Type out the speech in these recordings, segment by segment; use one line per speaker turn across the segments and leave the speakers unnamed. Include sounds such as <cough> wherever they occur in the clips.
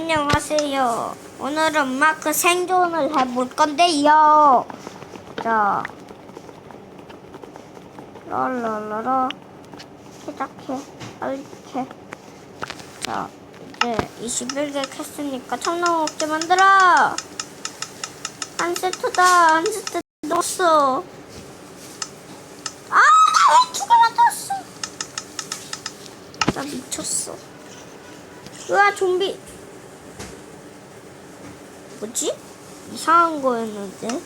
안녕하세요. 오늘은 마크 생존을 해볼 건데요. 자, 랄랄라라, 시작해, 이렇게. 자, 이제 21개 캤으니까 청나무 먹게 만들어. 한 세트다, 한 세트 넣었어. 아, 나 왜 두 개 만들었어? 나 미쳤어. 으아, 좀비. 뭐지? 이상한 거였는데?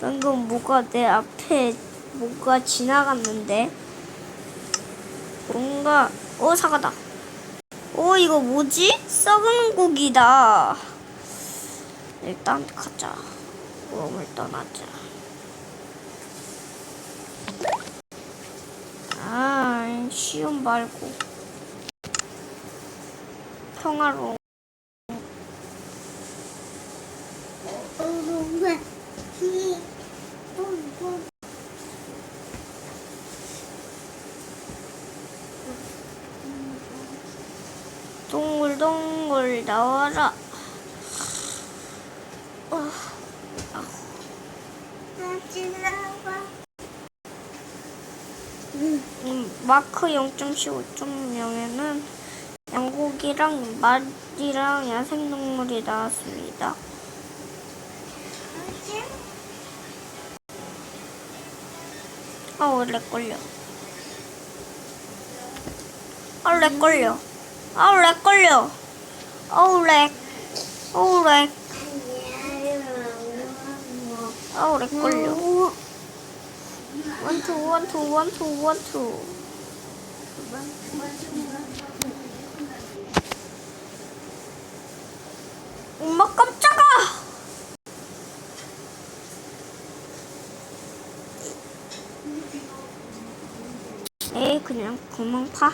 방금 뭐가 내 앞에 뭐가 지나갔는데? 뭔가, 어, 사과다. 어, 이거 뭐지? 썩은 고기다. 일단 가자. 몸을 떠나자. 아, 시험 말고. 평화로운. 동글동글 나와라. 어, 음, 마크 0.15.0에는 양고기랑 말이랑 야생동물이 나왔습니다. 아, 원래 걸려. 아, 렉 걸려. 아, 렉 걸려. 아우, 렉. 아우, 렉. 아우, 렉 걸려. 원투, 원투, 원투, 원투. 엄마 깜짝아! 에이, 그냥 구멍 파.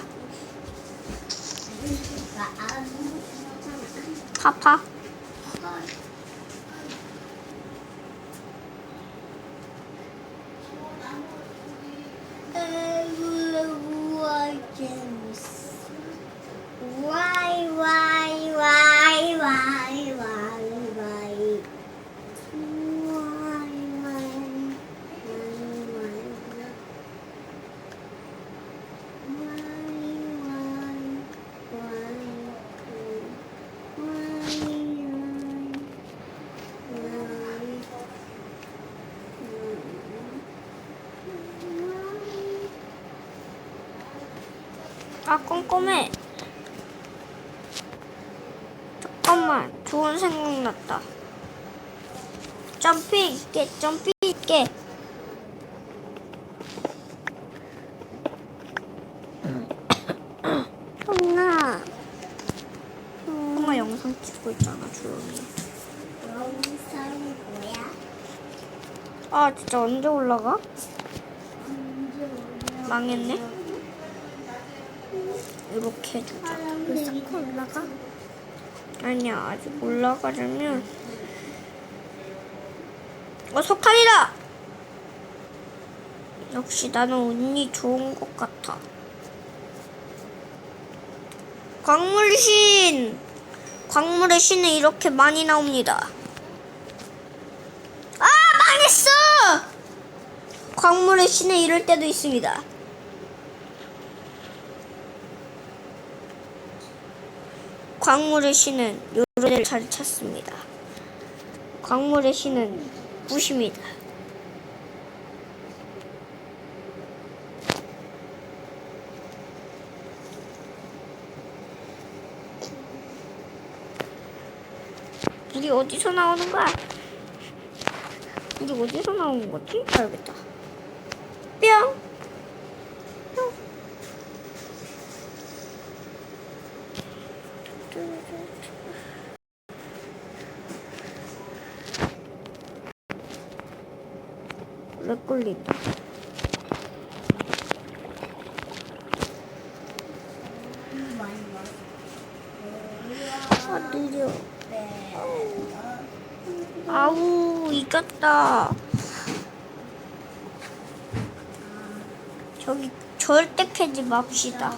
파파. 아, 꼼꼼해. 잠깐만, 좋은 생각 났다. 점핑 있게, 점핑 있게. <coughs>
엄마,
엄마 영상 찍고 있잖아, 조용히.
영상이 뭐야?
아, 진짜? 언제 올라가? 망했네. 이렇게 해주자.
벌써 올라가?
아니야, 아직 올라가려면. 어, 석탄이다! 역시 나는 운이 좋은 것 같아. 광물 신! 광물의 신은 이렇게 많이 나옵니다. 아, 망했어! 광물의 신은 이럴 때도 있습니다. 광물의 신은 요런을 잘 찾습니다. 광물의 신은 부십니다. 물이 어디서 나오는 거야? 물이 어디서 나오는 거지? 알겠다. 렉 걸린다. 아, 느려. 아우, 이겼다. 저기 절대 캐지 맙시다.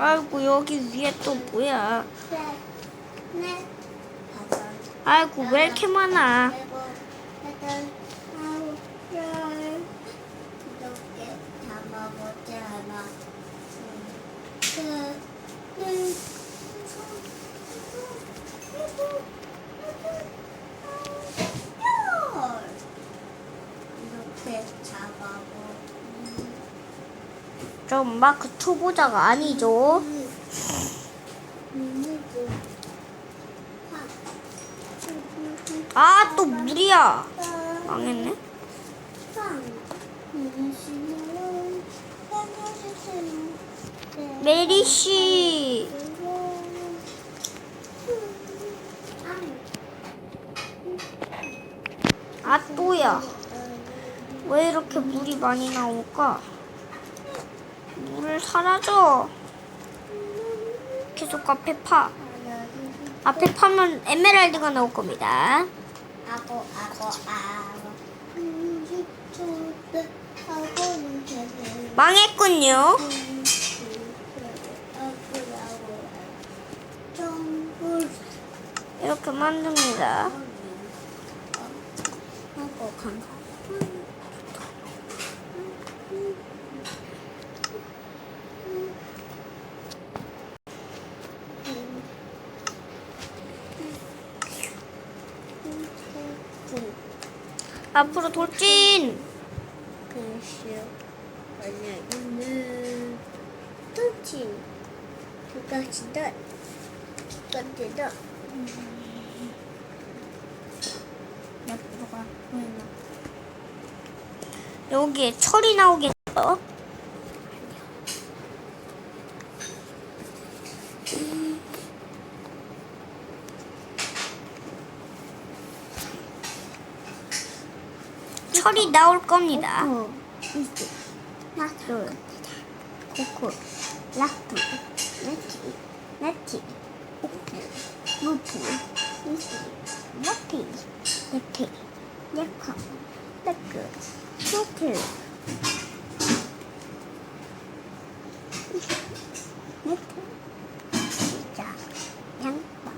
아이고 여기 위에 또 뭐야?
셋, 넷, 다섯,
아이고 왜 이렇게 많아?
일곱, 여덟, 아홉, 열. 이렇게 잡아보자. 하나, 둘, 셋, 넷, 다섯, 일곱, 여덟, 아홉, 열. 이렇게 잡아보.
저 마크 초보자가 아니죠? 아 또 물이야. 망했네. 메리 씨. 아 또야. 왜 이렇게 물이 많이 나올까? 물을 사라져. 계속 앞에 파. 앞에 파면 에메랄드가 나올 겁니다.
아고 아고 아고
망했군요. 이렇게 만듭니다.
하고 간
앞으로 돌진.
글쎄요 만약에는 던진. 그것이다. 그것이다. 옆으로 가. 보이나?
여기에 철이 나오겠죠? 철이 나올 겁니다.
코코. 이스. 마트 코코. 라프 네티. 네티. 오프 루프 이스. 머티. 네티. 네커 네크 네트 시작 양파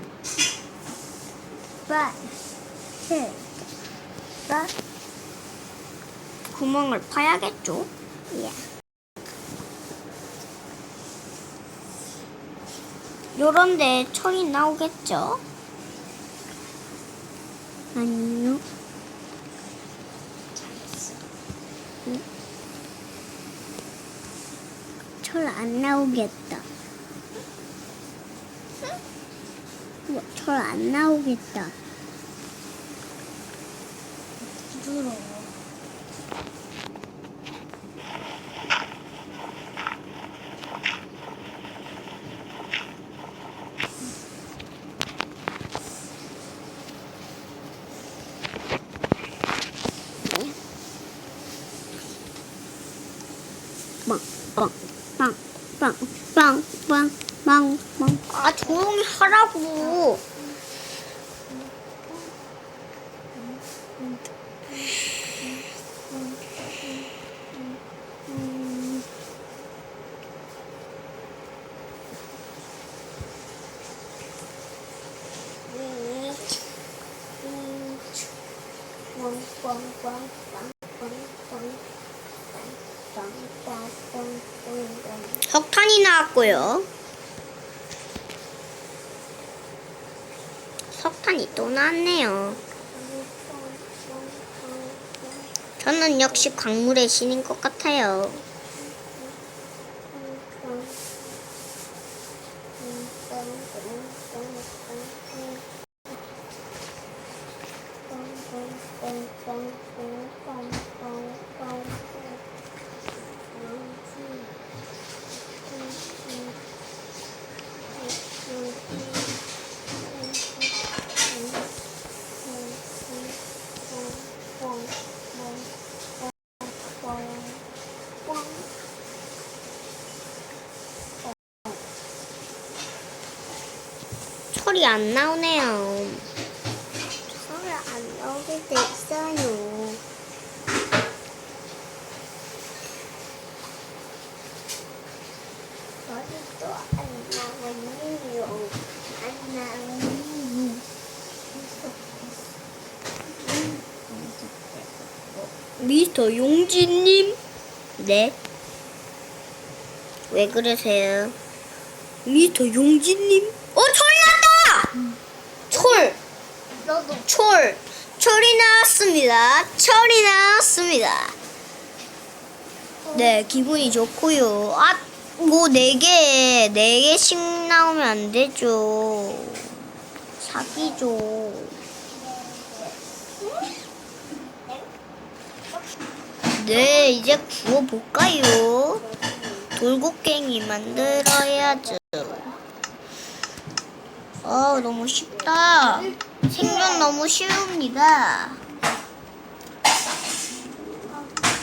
바 세, 바,
구멍을 파야겠죠?
예.
요런데 철이 나오겠죠?
아니요. 철안 나오겠다. 철안 나오겠다. 부드러워. 빵, 빵, 빵, 빵, 빵, 빵, 빵, 빵.
아 조용히 하라고. 석탄이 나왔고요. 석탄이 또 나왔네요. 저는 역시 광물의 신인 것 같아요. 소리 안 나오네요.
소리 안 나오게 돼 있어요. 소리도 안 나오네요. 안 나오네요.
미스터 용진님?
네. 왜 그러세요?
미스터 용진님? 어, 철!
너도.
철! 철이 나왔습니다. 철이 나왔습니다. 네, 기분이 좋고요. 아, 뭐, 네 개, 네 개씩 나오면 안 되죠. 사기죠. 네, 이제 구워볼까요? 돌고갱이 만들어야죠. 아, 너무 쉽다. 생선 너무 쉬웁니다.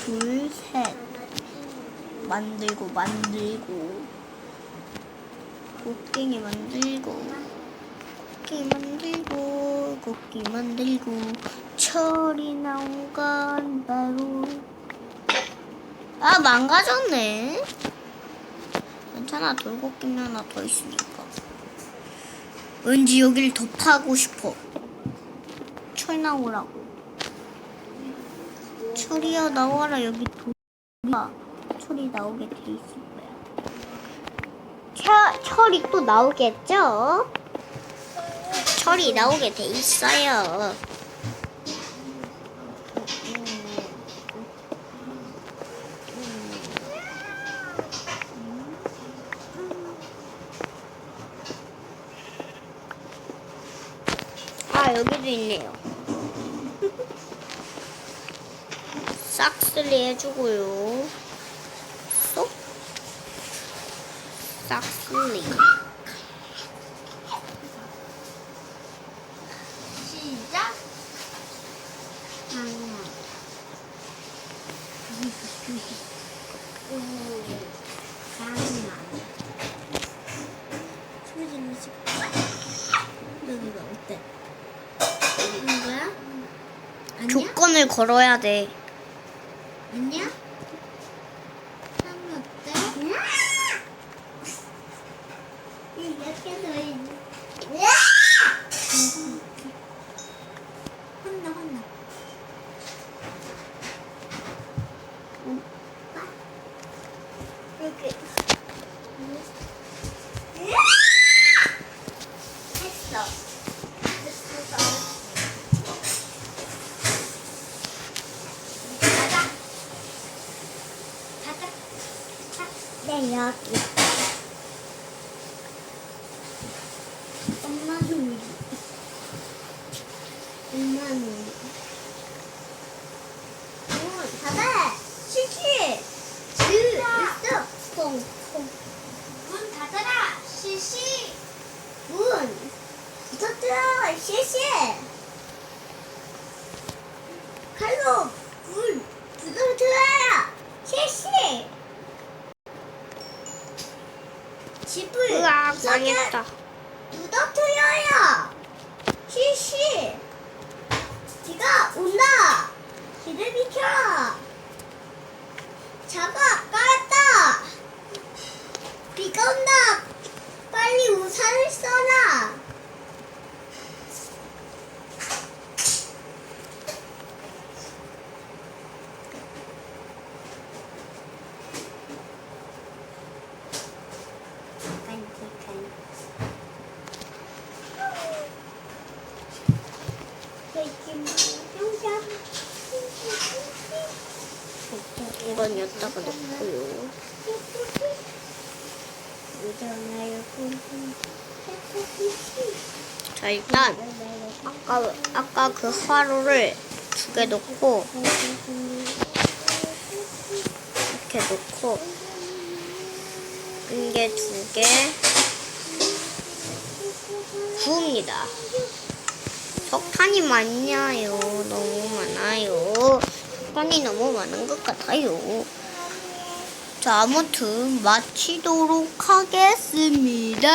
둘, 셋. 만들고, 만들고. 곡괭이 만들고. 곡괭이 만들고. 곡괭이 만들고. 철이 나온 건 바로. 아, 망가졌네. 괜찮아, 돌고갱이 하나 더 있으니까. 왠지 여기를 더 파고 싶어. 철 나오라고. 철이야 나와라 여기 돌아. 철이 나오게 돼 있을 거야. 철 철이 또 나오겠죠? 철이 나오게 돼 있어요. 아 여기도 있네요. 싹쓸이 해주고요. 쏙. 싹쓸이.
시작. 하나. 하나. 소리는 집. 여기가 어때? 이런 거야? 아니야?
걸어야 돼.
아니야? 하나 어때? 이렇게 더 있는. 혼나 혼나. 이렇게. 했어. 했어. 가자. 가자. 네, 여기. 엄마 놀이. 놀이. 문 닫아. 시시. 주 있어. 통. 통. 문 닫아라. 시시. 문. 터뜨려. 시시. 칼로 문 부서뜨려요. 시시. 집을 부서뜨-
망했다.
부서뜨려요. 시시. 비가 온다. 길을 비켜. 잡아 깔았다. 비가 온다. 빨리 우산을 써라.
여기다가 놓고요. 자 일단 아까 아까 그 화로를 두개 놓고 이렇게 놓고 이게 두 개 구웁니다. 석탄이 많냐요? 너무 많아요. 석탄이 너무 많은 것 같아요. 자, 아무튼 마치도록 하겠습니다.